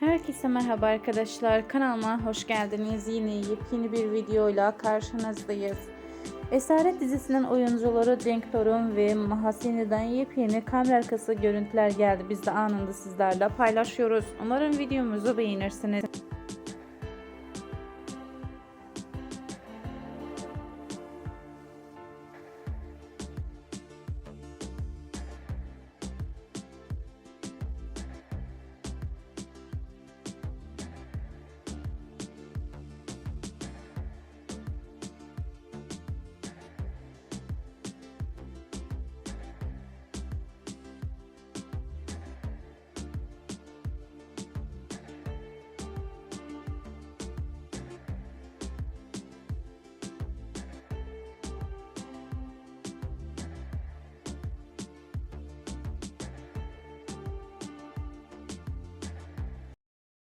Herkese merhaba arkadaşlar. Kanalıma hoş geldiniz. Yine yepyeni bir videoyla karşınızdayız. Esaret dizisinden oyuncuları Cenk Torun ve Mahasini'den yepyeni kamera arkası görüntüler geldi. Biz de anında sizlerle paylaşıyoruz. Umarım videomuzu beğenirsiniz.